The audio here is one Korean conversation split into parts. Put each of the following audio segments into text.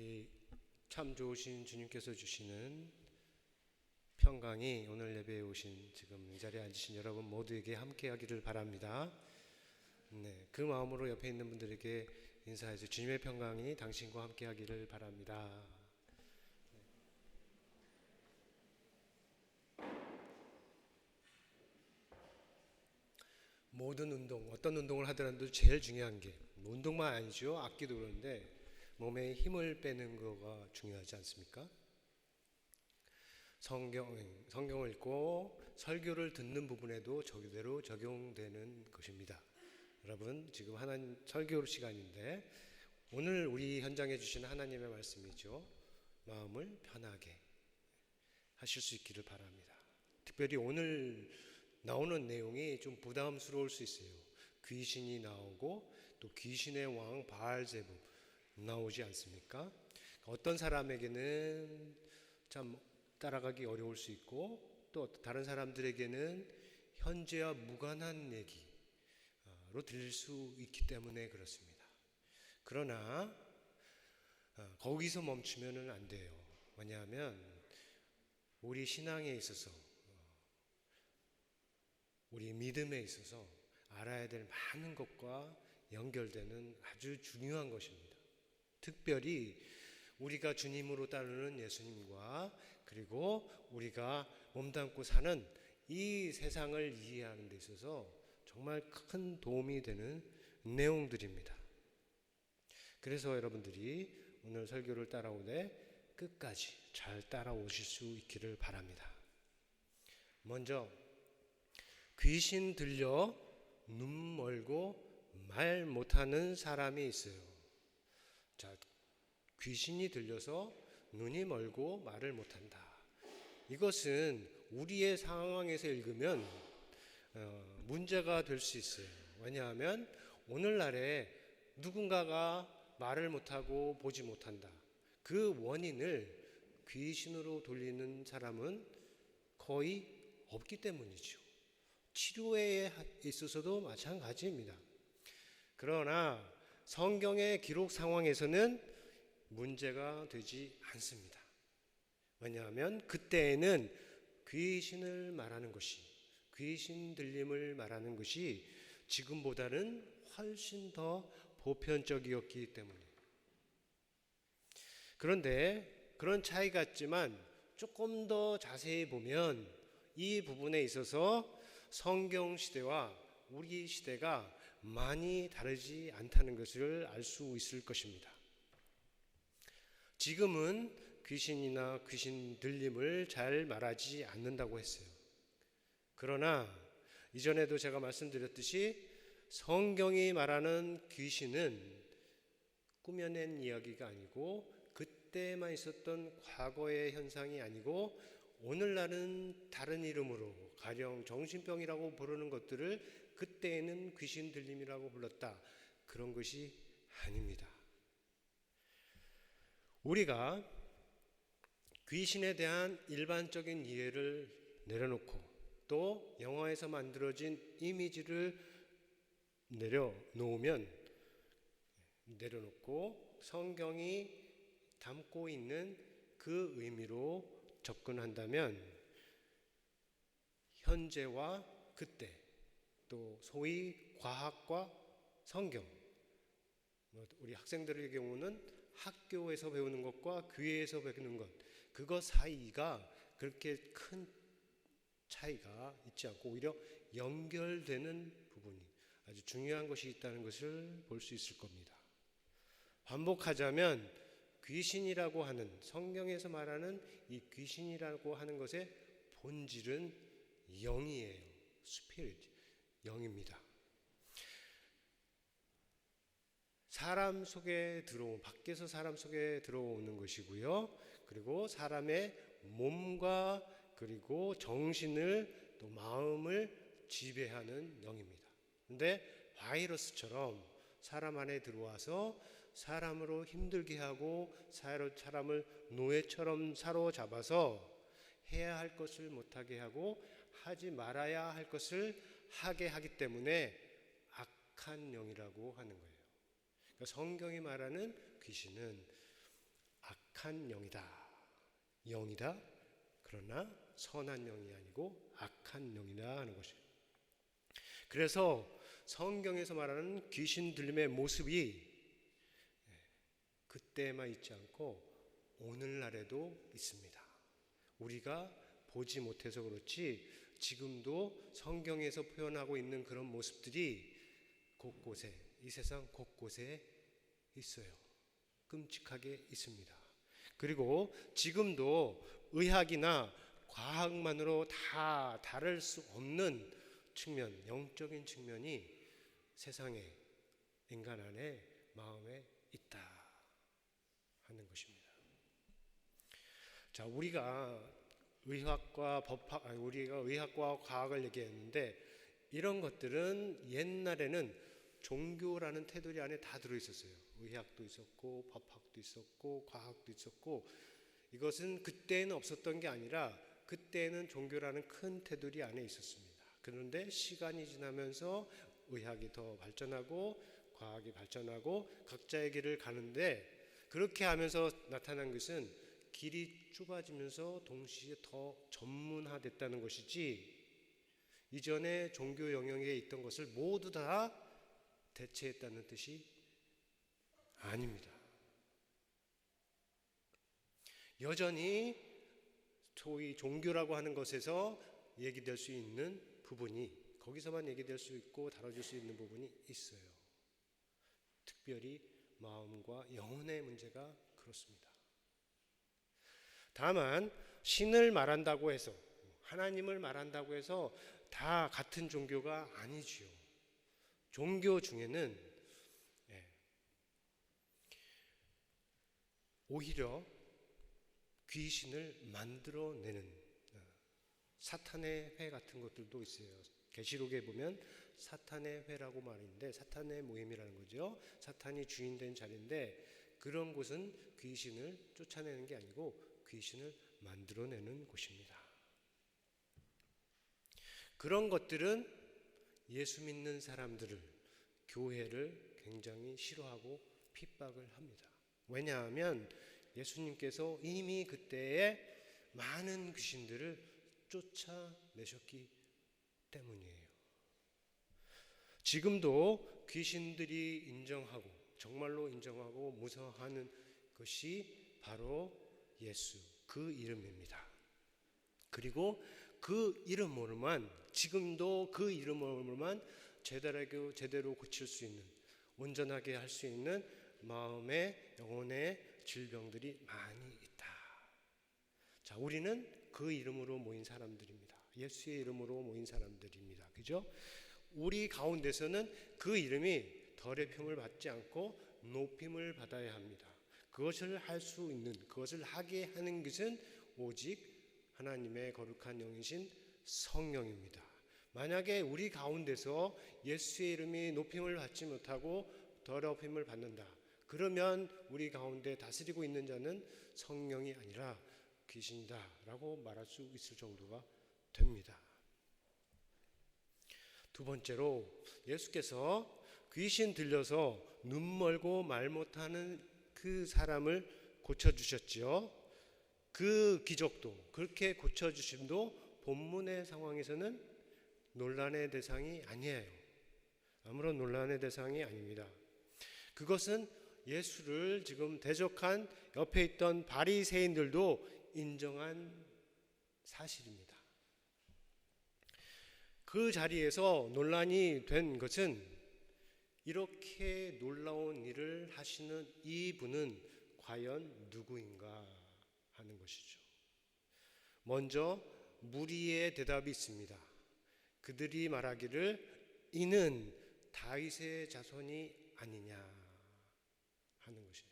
우리 참 좋으신 주님께서 주시는 평강이 오늘 예배에 오신 지금 이 자리에 앉으신 여러분 모두에게 함께하기를 바랍니다. 네, 그 마음으로 옆에 있는 분들에게 인사해서 주님의 평강이 당신과 함께하기를 바랍니다. 모든 운동, 어떤 운동을 하더라도 제일 중요한 게 운동만 아니죠. 악기도 그런데 몸에 힘을 빼는 거가 중요하지 않습니까? 성경, 성경을 읽고 설교를 듣는 부분에도 저대로 적용되는 것입니다. 여러분, 지금 하나님 설교 시간인데 오늘 우리 현장에 주시는 하나님의 말씀이죠. 마음을 편하게 하실 수 있기를 바랍니다. 특별히 오늘 나오는 내용이 좀 부담스러울 수 있어요. 귀신이 나오고 또 귀신의 왕 바알제부 나오지 않습니까? 어떤 사람에게는 참 따라가기 어려울 수 있고 또 다른 사람들에게는 현재와 무관한 얘기로 들릴 수 있기 때문에 그렇습니다. 그러나 어, 거기서 멈추면은 안 돼요. 왜냐하면 우리 신앙에 있어서 우리 믿음에 있어서 알아야 될 많은 것과 연결되는 아주 중요한 것입니다. 특별히 우리가 주님으로 따르는 예수님과 그리고 우리가 몸담고 사는 이 세상을 이해하는 데 있어서 정말 큰 도움이 되는 내용들입니다. 그래서 여러분들이 오늘 설교를 따라오되 끝까지 잘 따라오실 수 있기를 바랍니다. 먼저 귀신 들려 눈 멀고 말 못하는 사람이 있어요. 자, 귀신이 들려서 눈이 멀고 말을 못한다. 이것은 우리의 상황에서 읽으면 어, 문제가 될 수 있어요. 왜냐하면 오늘날에 누군가가 말을 못하고 보지 못한다. 그 원인을 귀신으로 돌리는 사람은 거의 없기 때문이죠. 치료에 있어서도 마찬가지입니다. 그러나 성경의 기록 상황에서는 문제가 되지 않습니다. 왜냐하면 그때에는 귀신을 말하는 것이 귀신 들림을 말하는 것이 지금보다는 훨씬 더 보편적이었기 때문에 그런데 그런 차이 같지만 조금 더 자세히 보면 이 부분에 있어서 성경 시대와 우리 시대가 많이 다르지 않다는 것을 알 수 있을 것입니다. 지금은 귀신이나 귀신 들림을 잘 말하지 않는다고 했어요. 그러나 이전에도 제가 말씀드렸듯이 성경이 말하는 귀신은 꾸며낸 이야기가 아니고 그때만 있었던 과거의 현상이 아니고 오늘날은 다른 이름으로 가령 정신병이라고 부르는 것들을 그때에는 귀신 들림이라고 불렀다. 그런 것이 아닙니다. 우리가 귀신에 대한 일반적인 이해를 내려놓고 또 영화에서 만들어진 이미지를 내려놓으면 내려놓고 성경이 담고 있는 그 의미로 접근한다면 현재와 그때 또 소위 과학과 성경 뭐 우리 학생들의 경우는 학교에서 배우는 것과 교회에서 배우는 것 그거 사이가 그렇게 큰 차이가 있지 않고 오히려 연결되는 부분이 아주 중요한 것이 있다는 것을 볼 수 있을 겁니다. 반복하자면 귀신이라고 하는 성경에서 말하는 이 귀신이라고 하는 것의 본질은 영이에요. 스피릿 영입니다. 사람 속에 들어온 밖에서 사람 속에 들어오는 것이고요. 그리고 사람의 몸과 그리고 정신을 또 마음을 지배하는 영입니다. 근데 바이러스처럼 사람 안에 들어와서 사람으로 힘들게 하고 사람을 노예처럼 사로잡아서 해야 할 것을 못하게 하고 하지 말아야 할 것을 하게 하기 때문에 악한 영이라고 하는 거예요. 그러니까 성경이 말하는 귀신은 악한 영이다. 영이다. 그러나 선한 영이 아니고 악한 영이다 하는 것이에요. 그래서 성경에서 말하는 귀신 들림의 모습이 그때만 있지 않고 오늘날에도 있습니다. 우리가 보지 못해서 그렇지 지금도 성경에서 표현하고 있는 그런 모습들이 곳곳에 이 세상 곳곳에 있어요. 끔찍하게 있습니다. 그리고 지금도 의학이나 과학만으로 다 다를 수 없는 측면, 영적인 측면이 세상에 인간 안에 마음에 있다 하는 것입니다. 자, 우리가 의학과 법학, 우리가 의학과 과학을 얘기했는데 이런 것들은 옛날에는 종교라는 테두리 안에 다 들어 있었어요. 의학도 있었고 법학도 있었고 과학도 있었고 이것은 그때는 없었던 게 아니라 그때는 종교라는 큰 테두리 안에 있었습니다. 그런데 시간이 지나면서 의학이 더 발전하고 과학이 발전하고 각자의 길을 가는데 그렇게 하면서 나타난 것은 길이 좁아지면서 동시에 더 전문화됐다는 것이지 이전에 종교 영역에 있던 것을 모두 다 대체했다는 뜻이 아닙니다. 여전히 소위 종교라고 하는 것에서 얘기될 수 있는 부분이 거기서만 얘기될 수 있고 다뤄질 수 있는 부분이 있어요. 특별히 마음과 영혼의 문제가 그렇습니다. 다만 신을 말한다고 해서 하나님을 말한다고 해서 다 같은 종교가 아니지요. 종교 중에는 예, 오히려 귀신을 만들어내는 어, 사탄의 회 같은 것들도 있어요. 계시록에 보면 사탄의 회라고 말인데 사탄의 모임이라는 거죠. 사탄이 주인된 자리인데 그런 곳은 귀신을 쫓아내는 게 아니고 귀신을 만들어내는 곳입니다. 그런 것들은 예수 믿는 사람들을 교회를 굉장히 싫어하고 핍박을 합니다. 왜냐하면 예수님께서 이미 그때에 많은 귀신들을 쫓아내셨기 때문이에요. 지금도 귀신들이 인정하고 정말로 인정하고 무서워하는 것이 바로 예수 그 이름입니다. 그리고 그 이름으로만 지금도 그 이름으로만 제대로 제대로 고칠 수 있는 온전하게 할 수 있는 마음의 영혼의 질병들이 많이 있다. 자, 우리는 그 이름으로 모인 사람들입니다. 예수의 이름으로 모인 사람들입니다. 그죠? 우리 가운데서는 그 이름이 더레평을 받지 않고 높임을 받아야 합니다. 그것을 할 수 있는 그것을 하게 하는 것은 오직 하나님의 거룩한 영이신 성령입니다. 만약에 우리 가운데서 예수의 이름이 높임을 받지 못하고 더럽힘을 받는다. 그러면 우리 가운데 다스리고 있는 자는 성령이 아니라 귀신이다라고 말할 수 있을 정도가 됩니다. 두 번째로 예수께서 귀신 들려서 눈 멀고 말 못하는 그 사람을 고쳐 주셨지요. 그 기적도 그렇게 고쳐 주심도 본문의 상황에서는 논란의 대상이 아니에요. 아무런 논란의 대상이 아닙니다. 그것은 예수를 지금 대적한 옆에 있던 바리새인들도 인정한 사실입니다. 그 자리에서 논란이 된 것은 이렇게 놀라운 일을 하시는 이분은 과연 누구인가 하는 것이죠. 먼저 무리의 대답이 있습니다. 그들이 말하기를 이는 다윗의 자손이 아니냐 하는 것이에요.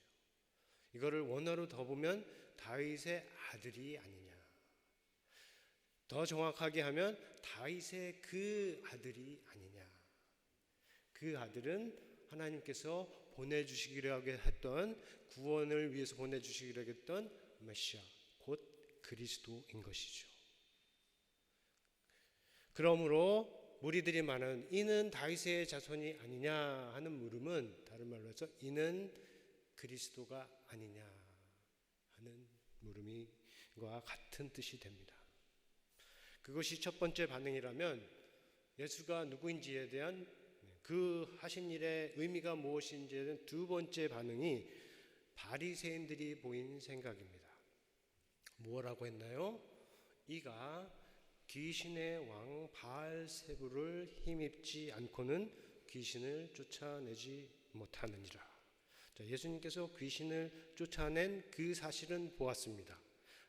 이거를 원어로 더 보면 다윗의 아들이 아니냐. 더 정확하게 하면 다윗의 그 아들이 아니냐. 그 아들은 하나님께서 보내주시기로 했던 구원을 위해서 보내주시기로 했던 메시아 곧 그리스도인 것이죠. 그러므로 무리들이 많은 이는 다윗의 자손이 아니냐 하는 물음은 다른 말로 해서 이는 그리스도가 아니냐 하는 물음이와 같은 뜻이 됩니다. 그것이 첫 번째 반응이라면 예수가 누구인지에 대한 그 하신 일의 의미가 무엇인지에 대한 두 번째 반응이 바리새인들이 보인 생각입니다. 뭐라고 했나요? 이가 귀신의 왕 바알세부를 힘입지 않고는 귀신을 쫓아내지 못하느니라. 자, 예수님께서 귀신을 쫓아낸 그 사실은 보았습니다.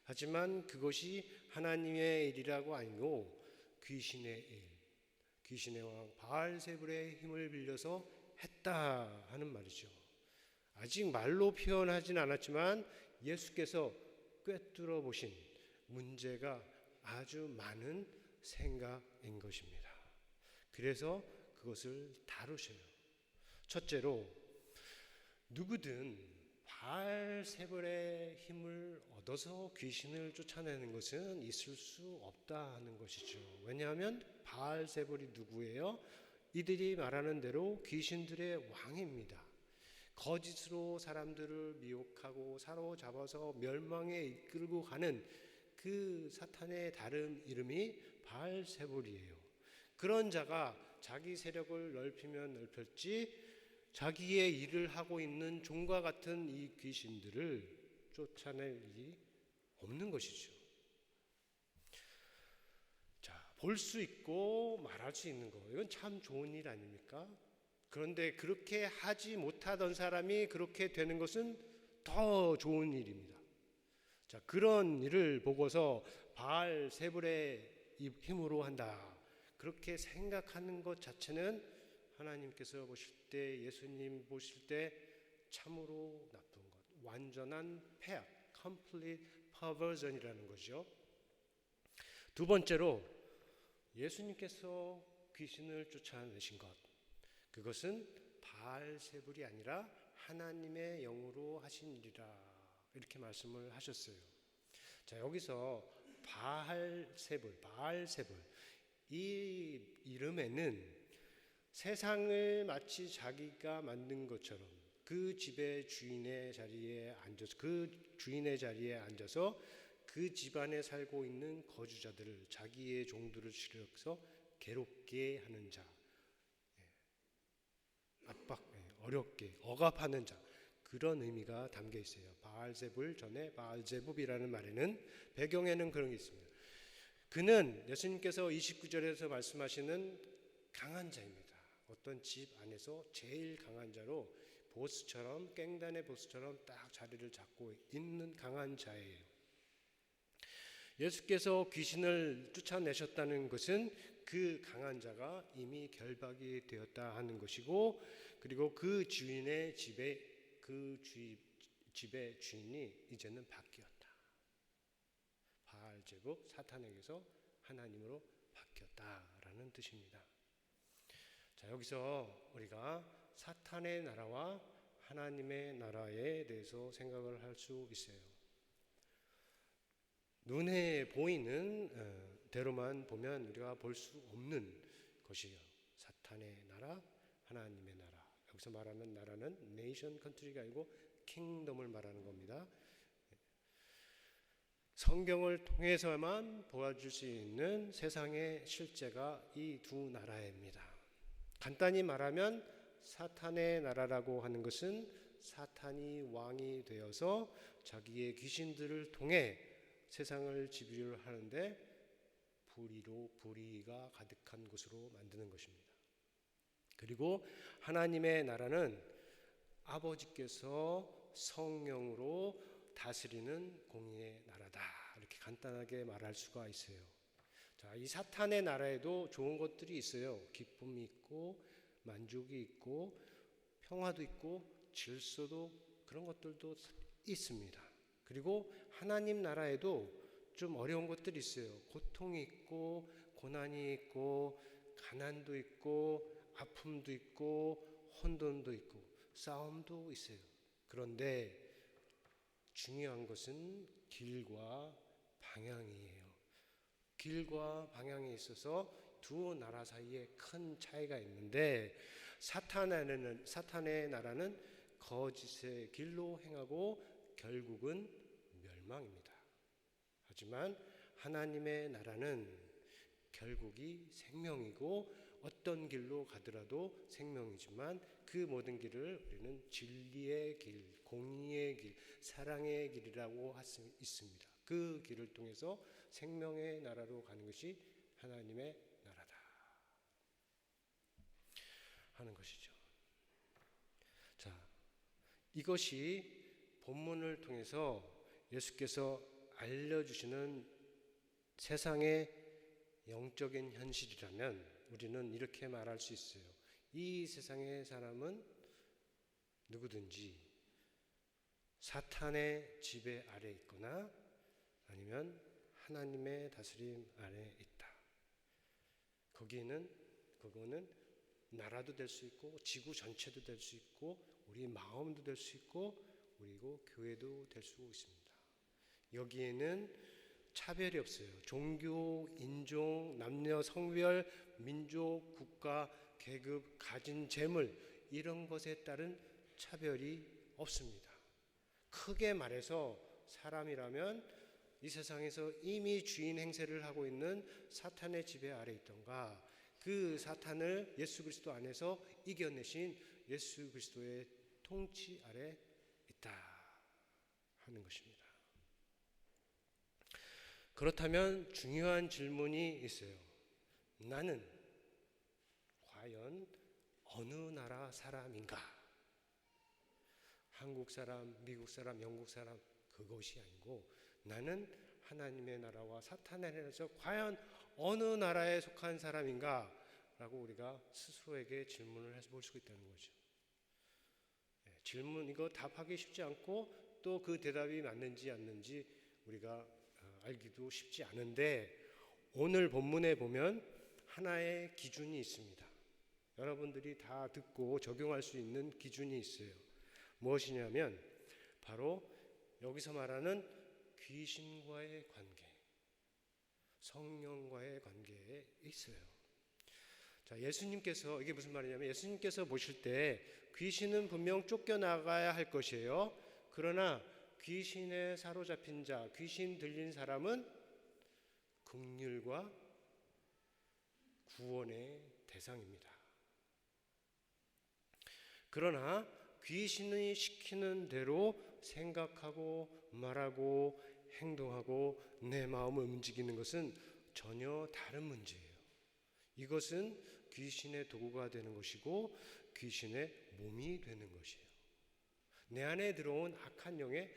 하지만 그것이 하나님의 일이라고 아니고 귀신의 일, 귀신의 왕 바알세불의 힘을 빌려서 했다 하는 말이죠. 아직 말로 표현하진 않았지만 예수께서 꿰뚫어 보신 문제가 아주 많은 생각인 것입니다. 그래서 그것을 다루셔요. 첫째로 누구든 바알세불의 힘을 얻어서 귀신을 쫓아내는 것은 있을 수 없다 하는 것이죠. 왜냐하면 바알세불이 누구예요? 이들이 말하는 대로 귀신들의 왕입니다. 거짓으로 사람들을 미혹하고 사로잡아서 멸망에 이끌고 가는 그 사탄의 다른 이름이 바알세불이에요. 그런 자가 자기 세력을 넓히면 넓혔지 자기의 일을 하고 있는 종과 같은 이 귀신들을 쫓아낼 일이 없는 것이죠. 자, 볼 수 있고 말할 수 있는 거. 이건 참 좋은 일 아닙니까? 그런데 그렇게 하지 못하던 사람이 그렇게 되는 것은 더 좋은 일입니다. 자, 그런 일을 보고서 바알 세불의 힘으로 한다. 그렇게 생각하는 것 자체는 하나님께서 보실 때 예수님 보실 때 참으로 나쁜 것, 완전한 폐악, complete perversion이라는 거죠. 두 번째로 예수님께서 귀신을 쫓아내신 것, 그것은 바알세불이 아니라 하나님의 영으로 하신 일이라 이렇게 말씀을 하셨어요. 자 여기서 바알세불, 바알세불 이 이름에는 세상을 마치 자기가 만든 것처럼 그 집의 주인의 자리에 앉아서 그 주인의 자리에 앉아서 그 집안에 살고 있는 거주자들을 자기의 종들을 실어서 괴롭게 하는 자, 압박, 어렵게 억압하는 자 그런 의미가 담겨 있어요. 바알제불 전에 바알제불이라는 말에는 배경에는 그런 게 있습니다. 그는 예수님께서 29절에서 말씀하시는 강한 자입니다. 어떤 집 안에서 제일 강한 자로 보스처럼 깽단의 보스처럼 딱 자리를 잡고 있는 강한 자예요. 예수께서 귀신을 쫓아내셨다는 것은 그 강한 자가 이미 결박이 되었다 하는 것이고 그리고 그 주인의 집에 그 주, 집의 주인이 이제는 바뀌었다. 바알 제국 사탄에게서 하나님으로 바뀌었다라는 뜻입니다. 자, 여기서 우리가 사탄의 나라와 하나님의 나라에 대해서 생각을 할 수 있어요. 눈에 보이는 어, 대로만 보면 우리가 볼 수 없는 것이요. 사탄의 나라, 하나님의 나라. 여기서 말하는 나라는 네이션 컨트리가 아니고 킹덤을 말하는 겁니다. 성경을 통해서만 보여줄 수 있는 세상의 실제가 이 두 나라입니다. 간단히 말하면 사탄의 나라라고 하는 것은 사탄이 왕이 되어서 자기의 귀신들을 통해 세상을 지배를 하는데 불의로 불의가 가득한 곳으로 만드는 것입니다. 그리고 하나님의 나라는 아버지께서 성령으로 다스리는 공의의 나라다. 이렇게 간단하게 말할 수가 있어요. 자, 이 사탄의 나라에도 좋은 것들이 있어요. 기쁨이 있고 만족이 있고 평화도 있고 질서도 그런 것들도 있습니다. 그리고 하나님 나라에도 좀 어려운 것들이 있어요. 고통이 있고 고난이 있고 가난도 있고 아픔도 있고 혼돈도 있고 싸움도 있어요. 그런데 중요한 것은 길과 방향이에요. 길과 방향에 있어서 두 나라 사이에 큰 차이가 있는데 사탄의 사탄의 나라는 거짓의 길로 행하고 결국은 멸망입니다. 하지만 하나님의 나라는 결국이 생명이고 어떤 길로 가더라도 생명이지만 그 모든 길을 우리는 진리의 길, 공의의 길, 사랑의 길이라고 있습니다. 그 길을 통해서 생명의 나라로 가는 것이 하나님의 나라다 하는 것이죠. 자, 이것이 본문을 통해서 예수께서 알려주시는 세상의 영적인 현실이라면 우리는 이렇게 말할 수 있어요. 이 세상의 사람은 누구든지 사탄의 지배 아래 있거나 아니면 하나님의 다스림 아래 있다. 거기에는 그거는 나라도 될 수 있고 지구 전체도 될 수 있고 우리 마음도 될 수 있고 그리고 교회도 될 수 있습니다. 여기에는 차별이 없어요. 종교, 인종, 남녀, 성별, 민족, 국가, 계급, 가진 재물 이런 것에 따른 차별이 없습니다. 크게 말해서 사람이라면 이 세상에서 이미 주인 행세를 하고 있는 사탄의 지배 아래 있던가 그 사탄을 예수 그리스도 안에서 이겨내신 예수 그리스도의 통치 아래 있다 하는 것입니다. 그렇다면 중요한 질문이 있어요. 나는 과연 어느 나라 사람인가? 한국 사람, 미국 사람, 영국 사람 그것이 아니고 나는 하나님의 나라와 사탄의 나라에서 과연 어느 나라에 속한 사람인가? 라고 우리가 스스로에게 질문을 해서 볼 수 있다는 거죠. 네, 질문 이거 답하기 쉽지 않고 또 그 대답이 맞는지 않는지 우리가 알기도 쉽지 않은데 오늘 본문에 보면 하나의 기준이 있습니다. 여러분들이 다 듣고 적용할 수 있는 기준이 있어요. 무엇이냐면 바로 여기서 말하는 귀신과의 관계, 성령과의 관계에 있어요. 자, 예수님께서 이게 무슨 말이냐면 예수님께서 보실 때 귀신은 분명 쫓겨나가야 할 것이에요. 그러나 귀신에 사로잡힌 자, 귀신 들린 사람은 극률과 구원의 대상입니다. 그러나 귀신이 시키는 대로 생각하고 말하고 행동하고 내 마음을 움직이는 것은 전혀 다른 문제예요. 이것은 귀신의 도구가 되는 것이고 귀신의 몸이 되는 것이에요. 내 안에 들어온 악한 영의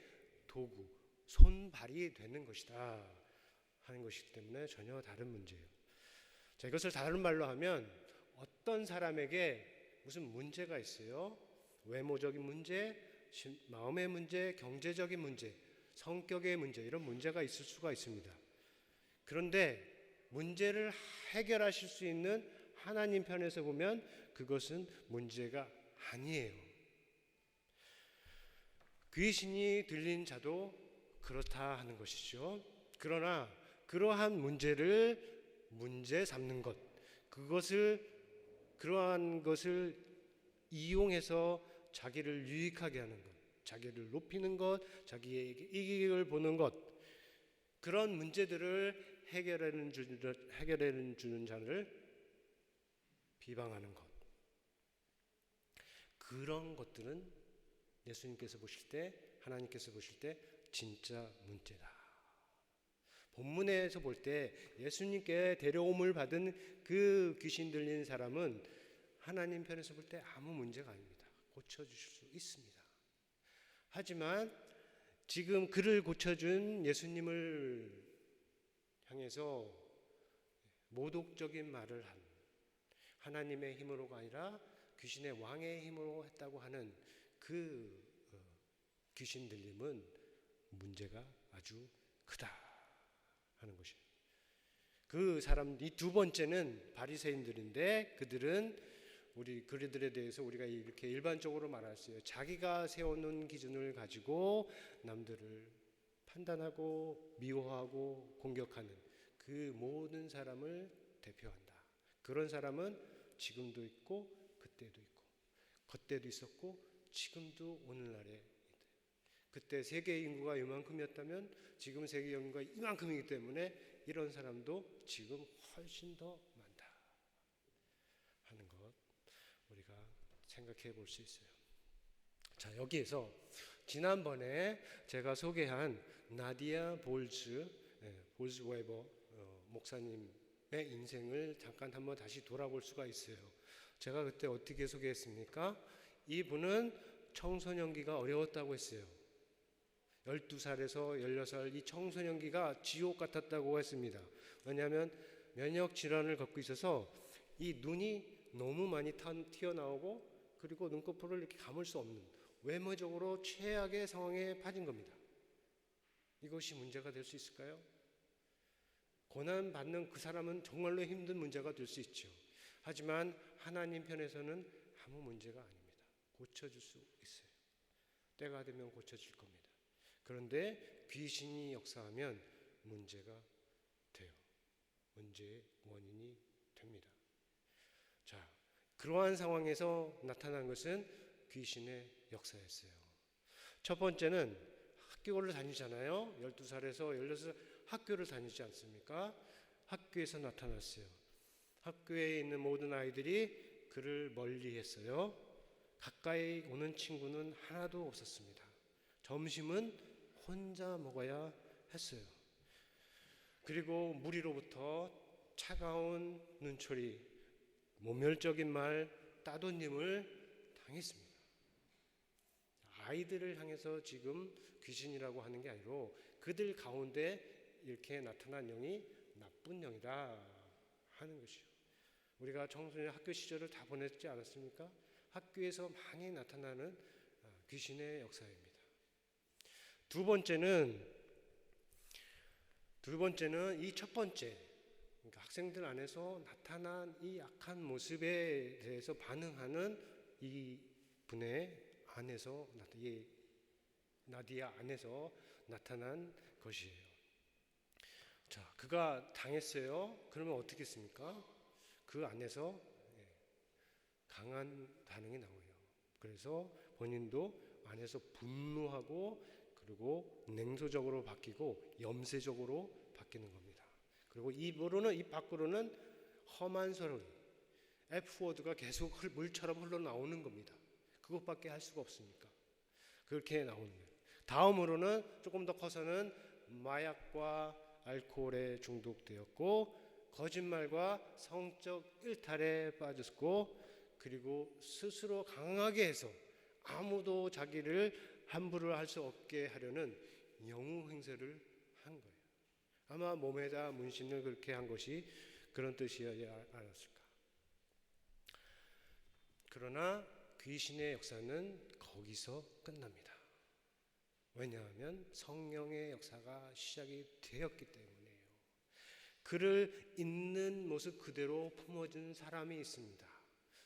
도구, 손발이 되는 것이다 하는 것이기 때문에 전혀 다른 문제예요. 자, 이것을 다른 말로 하면 어떤 사람에게 무슨 문제가 있어요? 외모적인 문제, 마음의 문제, 경제적인 문제, 성격의 문제 이런 문제가 있을 수가 있습니다. 그런데 문제를 해결하실 수 있는 하나님 편에서 보면 그것은 문제가 아니에요. 귀신이 들린 자도 그렇다 하는 것이죠. 그러나 그러한 문제를 문제 삼는 것, 그것을 그러한 것을 이용해서 자기를 유익하게 하는 것, 자기를 높이는 것, 자기의 이익을 보는 것, 그런 문제들을 해결하는 주는, 해결하는 주는 자를 비방하는 것. 그런 것들은 예수님께서 보실 때 하나님께서 보실 때 진짜 문제다. 본문에서 볼 때 예수님께 데려옴을 받은 그 귀신 들린 사람은 하나님 편에서 볼 때 아무 문제가 아닙니다. 고쳐주실 수 있습니다. 하지만 지금 그를 고쳐준 예수님을 향해서 모독적인 말을 한 하나님의 힘으로가 아니라 귀신의 왕의 힘으로 했다고 하는 그 어, 귀신 들림은 문제가 아주 크다 하는 것이에요. 그 사람 이 두 번째는 바리새인들인데 그들은 우리 그들에 대해서 우리가 이렇게 일반적으로 말할수요 자기가 세워놓은 기준을 가지고 남들을 판단하고 미워하고 공격하는 그 모든 사람을 대표한다. 그런 사람은 지금도 있고 그때도 있고 그때도 있었고 지금도 오늘날에 그때 세계 인구가 이만큼이었다면 지금 세계 인구가 이만큼이기 때문에 이런 사람도 지금 훨씬 더 많다 하는 것 우리가 생각해 볼 수 있어요. 자 여기에서 지난번에 제가 소개한 나디아 볼즈 예, 볼즈 웨버 어, 목사님의 인생을 잠깐 한번 다시 돌아볼 수가 있어요. 제가 그때 어떻게 소개했습니까? 이분은 청소년기가 어려웠다고 했어요. 12살에서 16살 이 청소년기가 지옥 같았다고 했습니다. 왜냐하면 면역 질환을 갖고 있어서 이 눈이 너무 많이 탄- 튀어나오고 그리고 눈꺼풀을 이렇게 감을 수 없는 외모적으로 최악의 상황에 빠진 겁니다. 이것이 문제가 될 수 있을까요? 고난 받는 그 사람은 정말로 힘든 문제가 될 수 있죠. 하지만 하나님 편에서는 아무 문제가 아닙니다. 고쳐줄 수 있어요. 때가 되면 고쳐질 겁니다. 그런데 귀신이 역사하면 문제가 돼요. 문제의 원인이 그러한 상황에서 나타난 것은 귀신의 역사였어요. 첫 번째는 학교를 다니잖아요. 12살에서 16살 학교를 다니지 않습니까? 학교에서 나타났어요. 학교에 있는 모든 아이들이 그를 멀리 했어요. 가까이 오는 친구는 하나도 없었습니다. 점심은 혼자 먹어야 했어요. 그리고 무리로부터 차가운 눈초리, 모멸적인 말, 따도님을 당했습니다. 아이들을 향해서 지금 귀신이라고 하는 게 아니고 그들 가운데 이렇게 나타난 영이 나쁜 영이다 하는 것이요. 우리가 청소년 학교 시절을 다 보냈지 않았습니까? 학교에서 많이 나타나는 아, 귀신의 역사입니다. 두 번째는 두 번째는 이 첫 번째 그러니까 학생들 안에서 나타난 이 약한 모습에 대해서 반응하는 이 분의 안에서 이 나디아 안에서 나타난 것이에요. 자, 그가 당했어요. 그러면 어떻게 했습니까? 그 안에서 예, 강한 반응이 나와요. 그래서 본인도 안에서 분노하고 그리고 냉소적으로 바뀌고 염세적으로 바뀌는 겁니다. 그리고 입으로는 입 밖으로는 험한 소리, F 워드가 계속 흘- 물처럼 흘러 나오는 겁니다. 그것밖에 할 수가 없으니까 그렇게 나오는 거예요. 다음으로는 조금 더 커서는 마약과 알코올에 중독되었고 거짓말과 성적 일탈에 빠졌고 그리고 스스로 강하게 해서 아무도 자기를 함부로 할 수 없게 하려는 영웅 행세를. 아마 몸에다 문신을 그렇게 한 것이 그런 뜻이어야 않았을까. 그러나 귀신의 역사는 거기서 끝납니다. 왜냐하면 성령의 역사가 시작이 되었기 때문이에요. 그를 있는 모습 그대로 품어준 사람이 있습니다.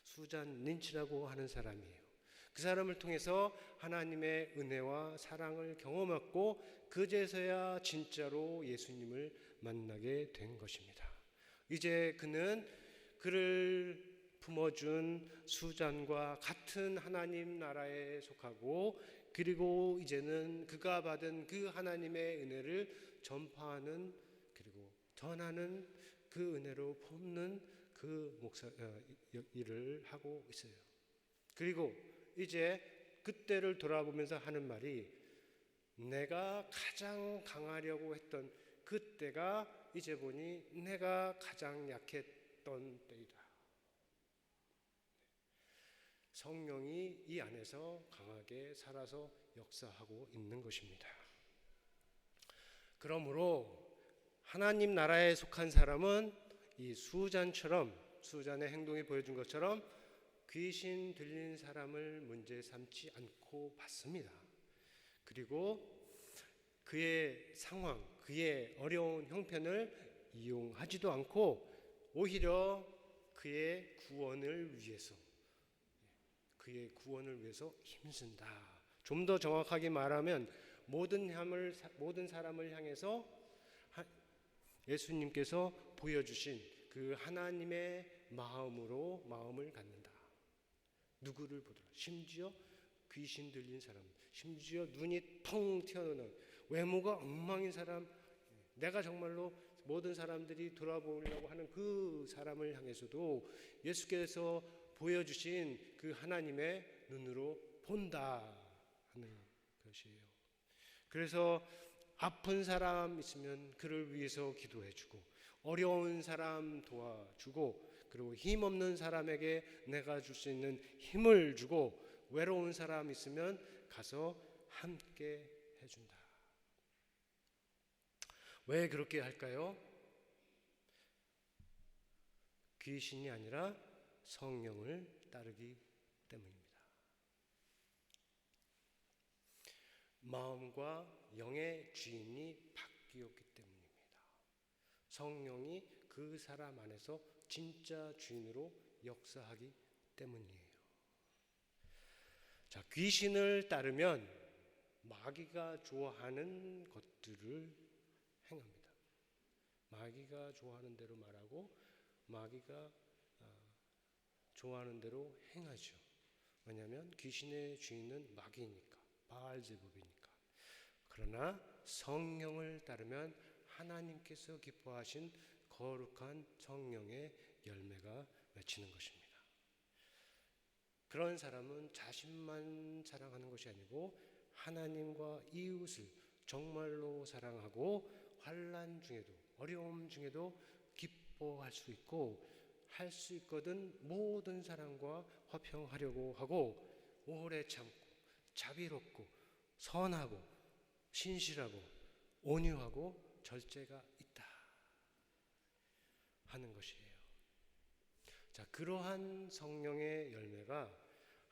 수잔 린치라고 하는 사람이에요. 그 사람을 통해서 하나님의 은혜와 사랑을 경험했고 그제서야 진짜로 예수님을 만나게 된 것입니다. 이제 그는 그를 품어준 수잔과 같은 하나님 나라에 속하고 그리고 이제는 그가 받은 그 하나님의 은혜를 전파하는 그리고 전하는 그 은혜로 품는 그 목사 어, 일을 하고 있어요. 그리고 이제 그때를 돌아보면서 하는 말이 내가 가장 강하려고 했던 그때가 이제 보니 내가 가장 약했던 때이다. 성령이 이 안에서 강하게 살아서 역사하고 있는 것입니다. 그러므로 하나님 나라에 속한 사람은 이 수잔처럼 수잔의 행동이 보여준 것처럼 귀신 들린 사람을 문제 삼지 않고 받습니다. 그리고 그의 상황, 그의 어려운 형편을 이용하지도 않고 오히려 그의 구원을 위해서 그의 구원을 위해서 힘쓴다. 좀 더 정확하게 말하면 모든 함을 모든 사람을 향해서 하- 예수님께서 보여주신 그 하나님의 마음으로 마음을 갖는다. 누구를 보더라. 심지어 귀신 들린 사람, 심지어 눈이 통 튀어나오는 외모가 엉망인 사람, 내가 정말로 모든 사람들이 돌아보려고 하는 그 사람을 향해서도 예수께서 보여주신 그 하나님의 눈으로 본다 하는 것이에요. 그래서 아픈 사람 있으면 그를 위해서 기도해주고 어려운 사람 도와주고 그리고 힘 없는 사람에게 내가 줄 수 있는 힘을 주고 외로운 사람 있으면 가서 함께 해준다. 왜 그렇게 할까요? 귀신이 아니라 성령을 따르기 때문입니다. 마음과 영의 주인이 바뀌었기 때문입니다. 성령이 그 사람 안에서 진짜 주인으로 역사하기 때문이에요. 자, 귀신을 따르면 마귀가 좋아하는 것들을 행합니다. 마귀가 좋아하는 대로 말하고 마귀가 아, 좋아하는 대로 행하죠. 왜냐하면 귀신의 주인은 마귀니까 바알제법이니까. 그러나 성령을 따르면 하나님께서 기뻐하신 거룩한 성령의 열매가 맺히는 것입니다. 그런 사람은 자신만 사랑하는 것이 아니고 하나님과 이웃을 정말로 사랑하고 환란 중에도 어려움 중에도 기뻐할 수 있고 할 수 있거든 모든 사람과 화평하려고 하고 오래 참고 자비롭고 선하고 신실하고 온유하고 절제가 있다 하는 것이에요. 자, 그러한 성령의 열매가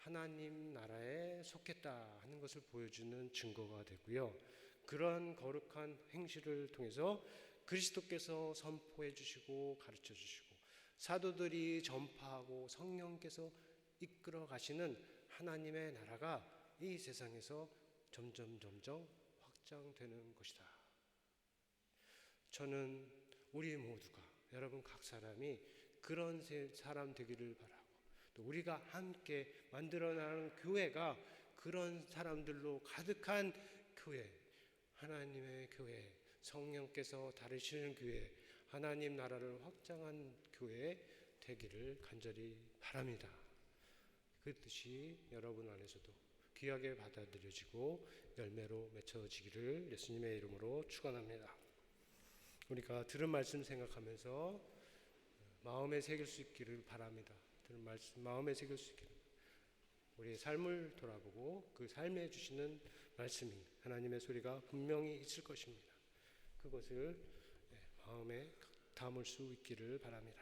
하나님 나라에 속했다 하는 것을 보여주는 증거가 되고요. 그런 거룩한 행실을 통해서 그리스도께서 선포해 주시고 가르쳐 주시고 사도들이 전파하고 성령께서 이끌어 가시는 하나님의 나라가 이 세상에서 점점 점점 확장되는 것이다. 저는 우리 모두가 여러분 각 사람이 그런 사람 되기를 바라고 또 우리가 함께 만들어 나가는 교회가 그런 사람들로 가득한 교회 하나님의 교회 성령께서 다루시는 교회 하나님 나라를 확장한 교회 되기를 간절히 바랍니다. 그 뜻이 여러분 안에서도 귀하게 받아들여지고 열매로 맺혀지기를 예수님의 이름으로 축원합니다. 우리가 들은 말씀 생각하면서 마음에 새길 수 있기를 바랍니다. 들은 말씀 마음에 새길 수 있기를 우리의 삶을 돌아보고 그 삶에 주시는 말씀이 하나님의 소리가 분명히 있을 것입니다. 그것을 마음에 담을 수 있기를 바랍니다.